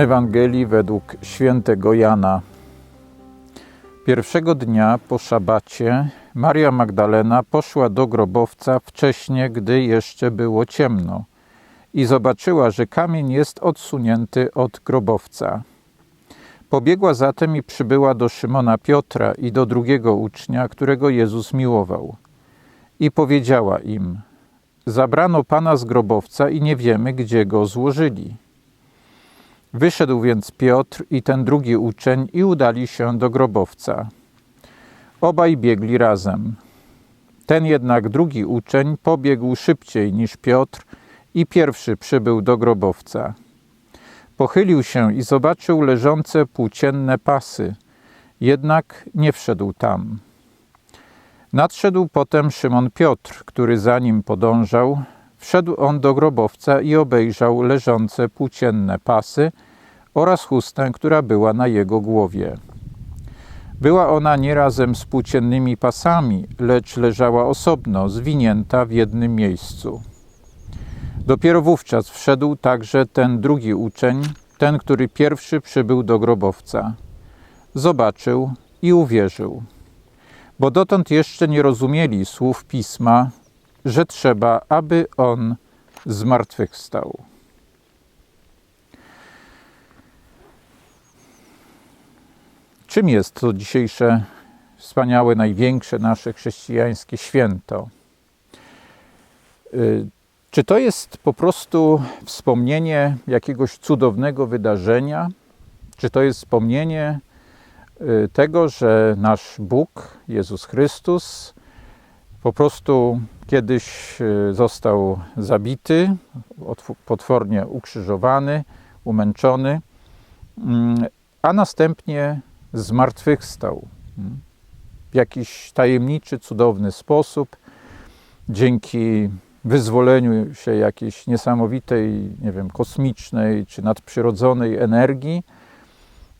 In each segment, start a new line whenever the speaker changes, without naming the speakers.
Ewangelii według świętego Jana. Pierwszego dnia po szabacie Maria Magdalena poszła do grobowca wcześnie, gdy jeszcze było ciemno i zobaczyła, że kamień jest odsunięty od grobowca. Pobiegła zatem i przybyła do Szymona Piotra i do drugiego ucznia, którego Jezus miłował. I powiedziała im: Zabrano pana z grobowca i nie wiemy, gdzie go złożyli. Wyszedł więc Piotr i ten drugi uczeń i udali się do grobowca. Obaj biegli razem. Ten jednak drugi uczeń pobiegł szybciej niż Piotr i pierwszy przybył do grobowca. Pochylił się i zobaczył leżące płócienne pasy, jednak nie wszedł tam. Nadszedł potem Szymon Piotr, który za nim podążał. Wszedł on do grobowca i obejrzał leżące płócienne pasy oraz chustę, która była na jego głowie. Była ona nie razem z płóciennymi pasami, lecz leżała osobno, zwinięta w jednym miejscu. Dopiero wówczas wszedł także ten drugi uczeń, ten, który pierwszy przybył do grobowca. Zobaczył i uwierzył, bo dotąd jeszcze nie rozumieli słów pisma, że trzeba, aby on zmartwychwstał. Czym jest to dzisiejsze wspaniałe, największe nasze chrześcijańskie święto? Y, czy to jest po prostu wspomnienie jakiegoś cudownego wydarzenia? Czy to jest wspomnienie y, tego, że nasz Bóg, Jezus Chrystus, po prostu kiedyś y, został zabity, potwornie ukrzyżowany, umęczony, mm, a następnie zmartwychwstał w jakiś tajemniczy, cudowny sposób, dzięki wyzwoleniu się jakiejś niesamowitej, nie wiem, kosmicznej czy nadprzyrodzonej energii,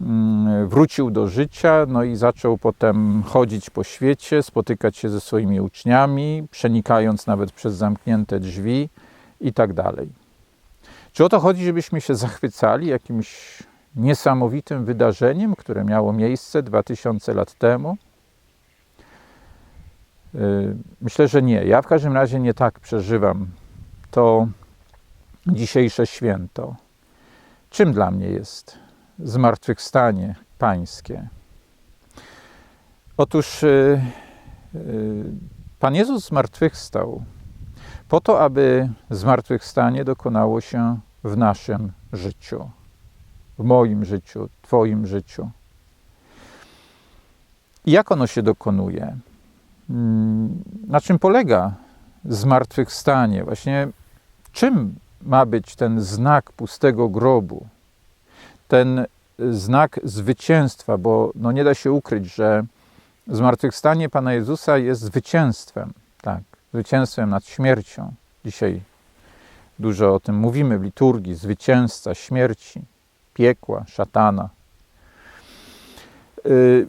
mm, wrócił do życia, no i zaczął potem chodzić po świecie, spotykać się ze swoimi uczniami, przenikając nawet przez zamknięte drzwi i tak dalej. Czy o to chodzi, żebyśmy się zachwycali jakimś niesamowitym wydarzeniem, które miało miejsce 2000 lat temu? Y, myślę, że nie. Ja w każdym razie nie tak przeżywam to dzisiejsze święto. Czym dla mnie jest zmartwychwstanie pańskie? Otóż y, y, Pan Jezus zmartwychwstał po to, aby zmartwychwstanie dokonało się w naszym życiu w moim życiu, Twoim życiu. I jak ono się dokonuje? Mm, na czym polega zmartwychwstanie? Właśnie czym ma być ten znak pustego grobu? Ten znak zwycięstwa, bo no nie da się ukryć, że zmartwychwstanie Pana Jezusa jest zwycięstwem, tak, zwycięstwem nad śmiercią. Dzisiaj dużo o tym mówimy w liturgii, zwycięzca śmierci piekła, szatana. Yy,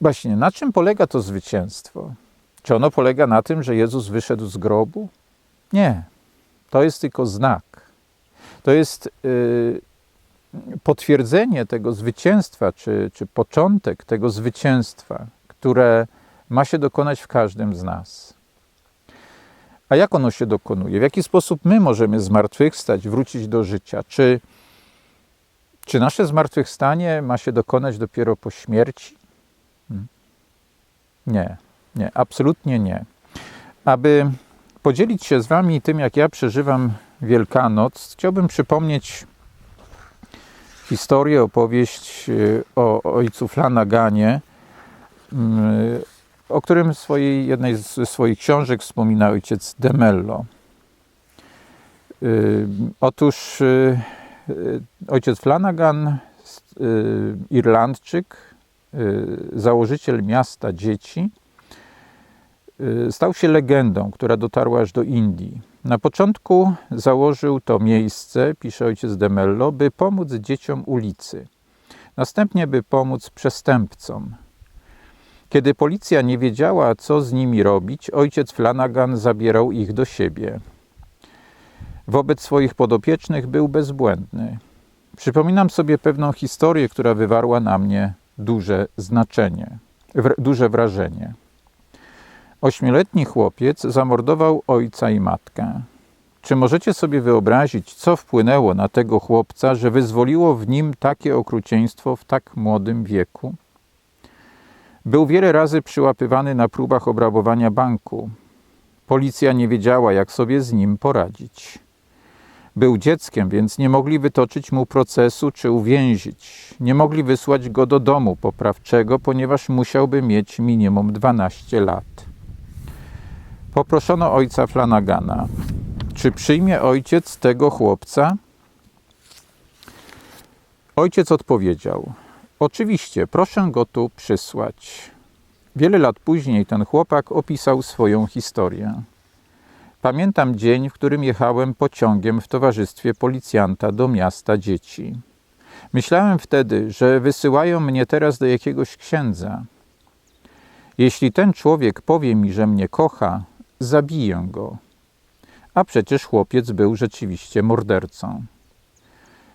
właśnie, na czym polega to zwycięstwo? Czy ono polega na tym, że Jezus wyszedł z grobu? Nie. To jest tylko znak. To jest yy, potwierdzenie tego zwycięstwa, czy, czy początek tego zwycięstwa, które ma się dokonać w każdym z nas. A jak ono się dokonuje? W jaki sposób my możemy zmartwychwstać, wrócić do życia? Czy czy nasze zmartwychwstanie ma się dokonać dopiero po śmierci? Hmm. Nie, nie, absolutnie nie. Aby podzielić się z Wami tym, jak ja przeżywam Wielkanoc, chciałbym przypomnieć historię, opowieść y, o ojcu Flanaganie, y, o którym w swojej, jednej z swoich książek wspomina ojciec Demello. Y, otóż ojciec Flanagan, y, Irlandczyk, y, założyciel miasta dzieci, stał się legendą, która dotarła aż do Indii. Na początku założył to miejsce, pisze ojciec de Mello, by pomóc dzieciom ulicy. Następnie, by pomóc przestępcom. Kiedy policja nie wiedziała, co z nimi robić, ojciec Flanagan zabierał ich do siebie. Wobec swoich podopiecznych był bezbłędny. Przypominam sobie pewną historię, która wywarła na mnie duże znaczenie, duże wrażenie. Ośmioletni chłopiec zamordował ojca i matkę. Czy możecie sobie wyobrazić, co wpłynęło na tego chłopca, że wyzwoliło w nim takie okrucieństwo w tak młodym wieku? Był wiele razy przyłapywany na próbach obrabowania banku. Policja nie wiedziała, jak sobie z nim poradzić. Był dzieckiem, więc nie mogli wytoczyć mu procesu czy uwięzić. Nie mogli wysłać go do domu poprawczego, ponieważ musiałby mieć minimum 12 lat. Poproszono ojca Flanagana. Czy przyjmie ojciec tego chłopca? Ojciec odpowiedział: Oczywiście, proszę go tu przysłać. Wiele lat później ten chłopak opisał swoją historię. Pamiętam dzień, w którym jechałem pociągiem w towarzystwie policjanta do miasta dzieci. Myślałem wtedy, że wysyłają mnie teraz do jakiegoś księdza. Jeśli ten człowiek powie mi, że mnie kocha, zabiję go. A przecież chłopiec był rzeczywiście mordercą.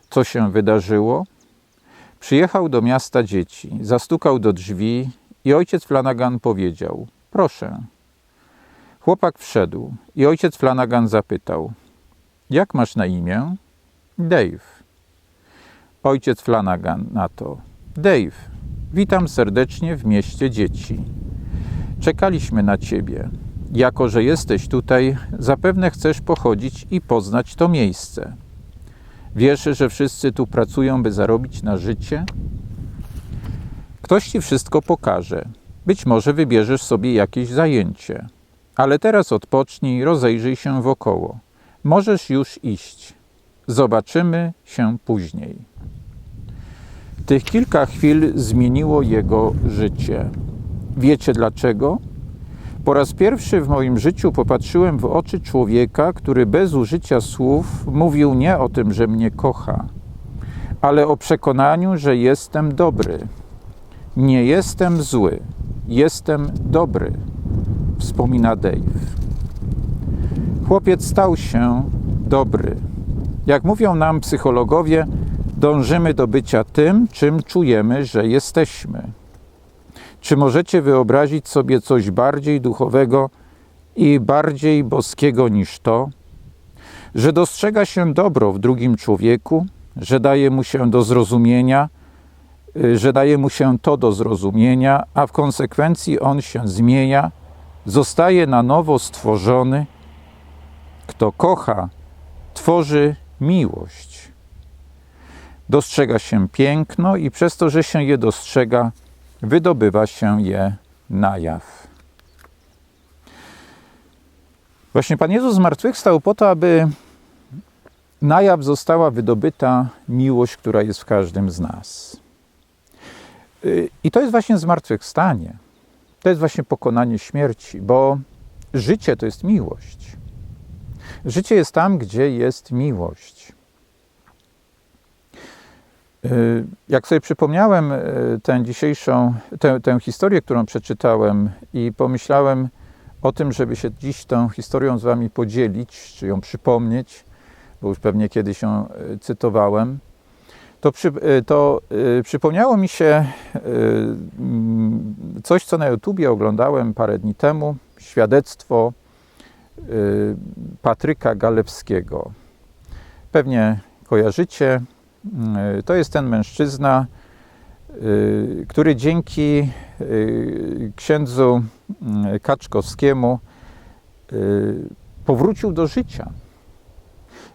Co się wydarzyło? Przyjechał do miasta dzieci, zastukał do drzwi i ojciec Flanagan powiedział: Proszę. Chłopak wszedł i ojciec Flanagan zapytał: Jak masz na imię? Dave. Ojciec Flanagan na to: Dave, witam serdecznie w mieście dzieci. Czekaliśmy na ciebie. Jako, że jesteś tutaj, zapewne chcesz pochodzić i poznać to miejsce. Wiesz, że wszyscy tu pracują, by zarobić na życie? Ktoś ci wszystko pokaże. Być może wybierzesz sobie jakieś zajęcie. Ale teraz odpocznij, rozejrzyj się wokoło. Możesz już iść. Zobaczymy się później. Tych kilka chwil zmieniło jego życie. Wiecie dlaczego? Po raz pierwszy w moim życiu popatrzyłem w oczy człowieka, który bez użycia słów mówił nie o tym, że mnie kocha, ale o przekonaniu, że jestem dobry. Nie jestem zły, jestem dobry, wspomina Dave. Chłopiec stał się dobry. Jak mówią nam psychologowie, dążymy do bycia tym, czym czujemy, że jesteśmy. Czy możecie wyobrazić sobie coś bardziej duchowego i bardziej boskiego niż to? Że dostrzega się dobro w drugim człowieku, że daje mu się do zrozumienia, y, że daje mu się to do zrozumienia, a w konsekwencji on się zmienia, zostaje na nowo stworzony. Kto kocha, tworzy miłość. Dostrzega się piękno i przez to, że się je dostrzega, wydobywa się je na jaw. Właśnie Pan Jezus zmartwychwstał po to, aby na jaw została wydobyta miłość, która jest w każdym z nas. Y, I to jest właśnie zmartwychwstanie. To jest właśnie pokonanie śmierci, bo życie to jest miłość. Życie jest tam, gdzie jest miłość. Y, jak sobie przypomniałem y, tę dzisiejszą, tę, tę historię, którą przeczytałem i pomyślałem o tym, żeby się dziś tą historią z Wami podzielić, czy ją przypomnieć, bo już pewnie kiedyś ją y, cytowałem, to, przy, to przypomniało mi się mm, coś, co na YouTubie oglądałem parę dni temu, świadectwo Patryka Galewskiego. Pewnie kojarzycie, Y, to jest ten mężczyzna, y, który dzięki y, księdzu Kaczkowskiemu powrócił do życia.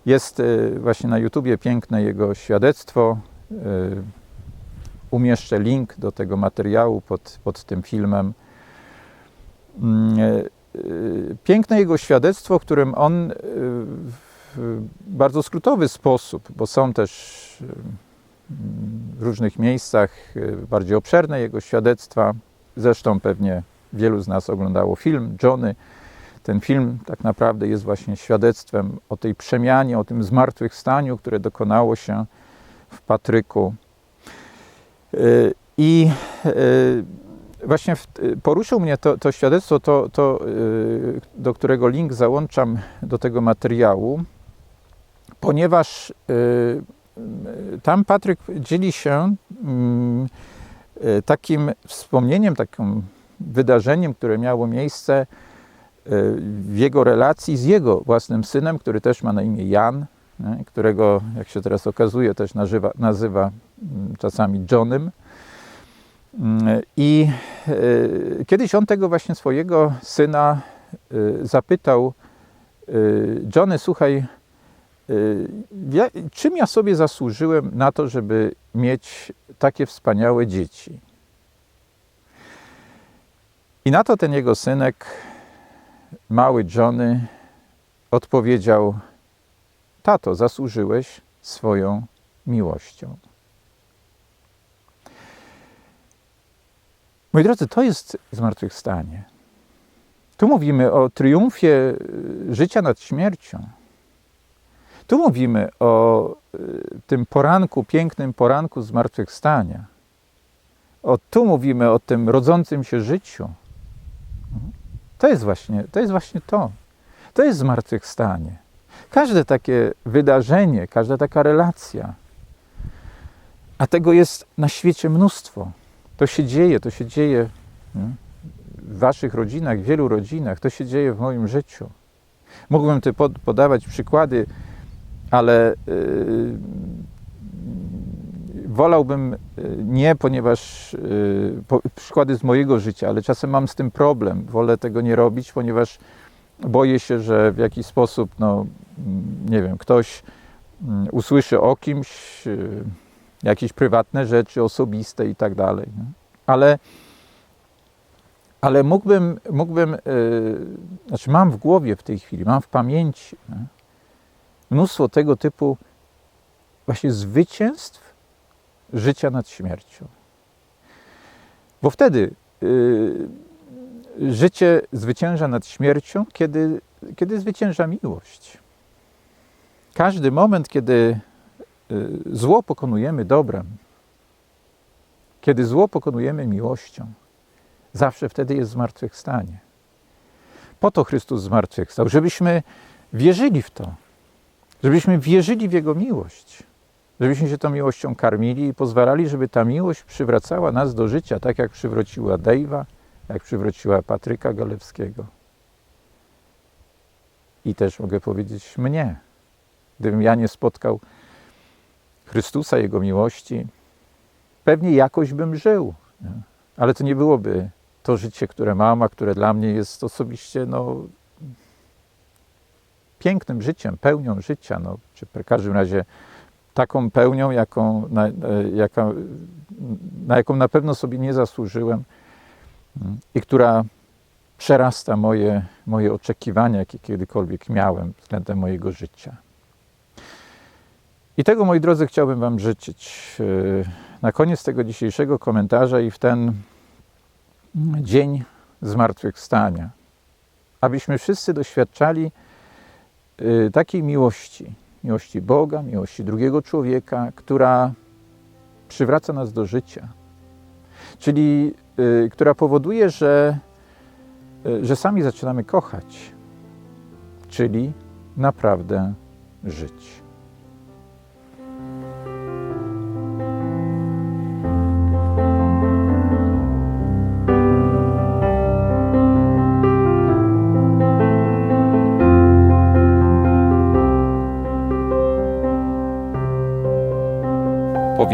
Jest właśnie na YouTubie piękne jego świadectwo. Umieszczę link do tego materiału pod, pod tym filmem. Piękne jego świadectwo, w którym on w bardzo skrótowy sposób, bo są też w różnych miejscach bardziej obszerne jego świadectwa. Zresztą pewnie wielu z nas oglądało film Johnny. Ten film tak naprawdę jest właśnie świadectwem o tej przemianie, o tym zmartwychwstaniu, które dokonało się w Patryku. I właśnie poruszył mnie to, to świadectwo, to, to, do którego link załączam do tego materiału, ponieważ y, tam Patryk dzieli się takim wspomnieniem, takim wydarzeniem, które miało miejsce jego relacji z jego własnym synem, który też ma na imię Jan, którego, jak się teraz okazuje, też nazywa, nazywa mm, czasami Johnem. Mm, I e, kiedyś on tego właśnie swojego syna e, zapytał: e, Johnny, słuchaj, czym ja sobie zasłużyłem na to, żeby mieć takie wspaniałe dzieci? I na to ten jego synek, mały Johnny, odpowiedział: Tato, zasłużyłeś swoją miłością. Moi drodzy, to jest zmartwychwstanie. Tu mówimy o triumfie y, życia nad śmiercią. Tu mówimy o y, tym poranku, pięknym poranku zmartwychwstania. O, tu mówimy o tym rodzącym się życiu. To jest właśnie to. Jest właśnie to. to jest zmartwychwstanie. Każde takie wydarzenie, każda taka relacja, a tego jest na świecie mnóstwo. To się dzieje, to się dzieje w Waszych rodzinach, w wielu rodzinach, to się dzieje w moim życiu. Mógłbym tu pod, podawać przykłady, ale yy, wolałbym yy, nie, ponieważ yy, po, przykłady z mojego życia, ale czasem mam z tym problem. Wolę tego nie robić, ponieważ boję się, że w jakiś sposób, no, mm, nie wiem, ktoś mm, usłyszy o kimś, yy, jakieś prywatne rzeczy, osobiste i tak dalej. Ale, ale mógłbym, mógłbym znaczy mam w głowie w tej chwili, mam w pamięci mnóstwo tego typu właśnie zwycięstw życia nad śmiercią. Bo wtedy yy, życie zwycięża nad śmiercią, kiedy, kiedy zwycięża miłość. Każdy moment, kiedy y, zło pokonujemy dobrem, kiedy zło pokonujemy miłością, zawsze wtedy jest zmartwychwstanie. Po to Chrystus zmartwychwstał, żebyśmy wierzyli w to, żebyśmy wierzyli w Jego miłość, żebyśmy się tą miłością karmili i pozwalali, żeby ta miłość przywracała nas do życia, tak jak przywróciła Dave'a, jak przywróciła Patryka Galewskiego. I też mogę powiedzieć mnie. Gdybym ja nie spotkał Chrystusa, Jego miłości, pewnie jakoś bym żył. Nie? Ale to nie byłoby to życie, które mam, a które dla mnie jest osobiście no, pięknym życiem, pełnią życia. No, czy w każdym razie taką pełnią, jaką, na, jaka, na jaką na pewno sobie nie zasłużyłem i która przerasta moje, moje oczekiwania, jakie kiedykolwiek miałem względem mojego życia. I tego, moi drodzy, chciałbym Wam życzyć yy, na koniec tego dzisiejszego komentarza i w ten dzień zmartwychwstania, abyśmy wszyscy doświadczali yy, takiej miłości, miłości Boga, miłości drugiego człowieka, która przywraca nas do życia, czyli yy, która powoduje, że, że sami zaczynamy kochać, czyli naprawdę żyć.